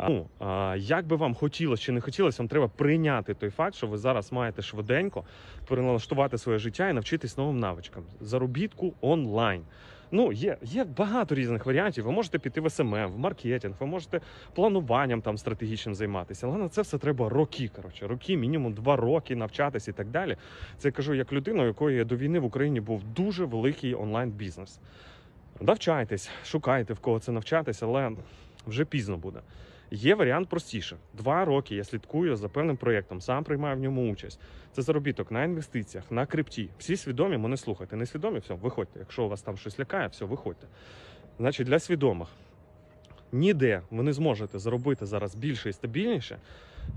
Ну, як би вам хотілося чи не хотілося, вам треба прийняти той факт, що ви зараз маєте швиденько переналаштувати своє життя і навчитись новим навичкам. Заробітку онлайн. Ну, є, є багато різних варіантів. Ви можете піти в СММ, в маркетинг, ви можете плануванням там стратегічним займатися. Але на це все треба роки. Коротше, роки, мінімум два роки навчатись і так далі. Це я кажу як людина, у якої до війни в Україні був дуже великий онлайн бізнес. Навчайтесь, шукайте в кого це навчатись, але вже пізно буде. Є варіант простіше. Два роки я слідкую за певним проєктом, сам приймаю в ньому участь. Це заробіток на інвестиціях, на крипті. Всі свідомі, мене слухайте. Не свідомі, все, виходьте. Якщо у вас там щось лякає, все, виходьте. Значить, для свідомих. Ніде ви не зможете заробити зараз більше і стабільніше,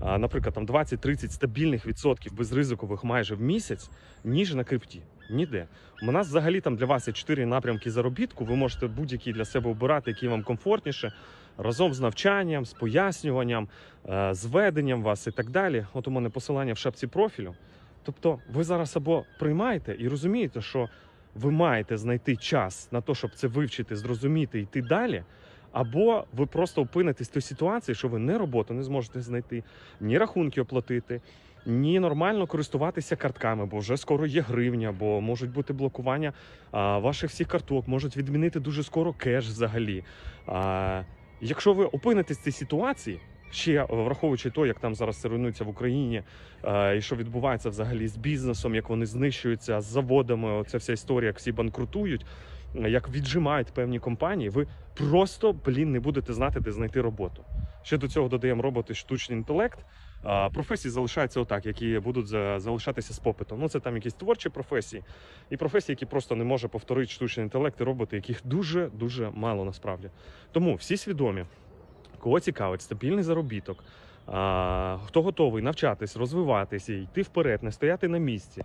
наприклад, там 20-30 стабільних відсотків безризикових майже в місяць, ніж на крипті. Ніде. У нас взагалі там для вас є чотири напрямки заробітку. Ви можете будь-який для себе обирати, який вам комфортніше, разом з навчанням, з пояснюванням, е, з веденням вас і так далі. От у мене посилання в шапці профілю. Тобто, ви зараз або приймаєте і розумієте, що ви маєте знайти час на те, щоб це вивчити, зрозуміти йти далі. Або ви просто опинитесь в той ситуації, що ви не роботу не зможете знайти, ні рахунки оплатити, ні нормально користуватися картками, бо вже скоро є гривня, бо можуть бути блокування а, ваших всіх карток, можуть відмінити дуже скоро кеш взагалі. А, якщо ви опинитесь в цій ситуації, ще враховуючи те, як там зараз руйнується в Україні, е, і що відбувається взагалі з бізнесом, як вони знищуються з заводами, оця вся історія, як всі банкрутують, як віджимають певні компанії, ви просто блін не будете знати, де знайти роботу. Ще до цього додаємо роботи штучний інтелект. Професії залишаються отак, які будуть залишатися з попитом. Ну це там якісь творчі професії, і професії, які просто не може повторити штучний інтелект і роботи, яких дуже дуже мало насправді. Тому всі свідомі, кого цікавить стабільний заробіток, хто готовий навчатись, розвиватися, йти вперед, не стояти на місці.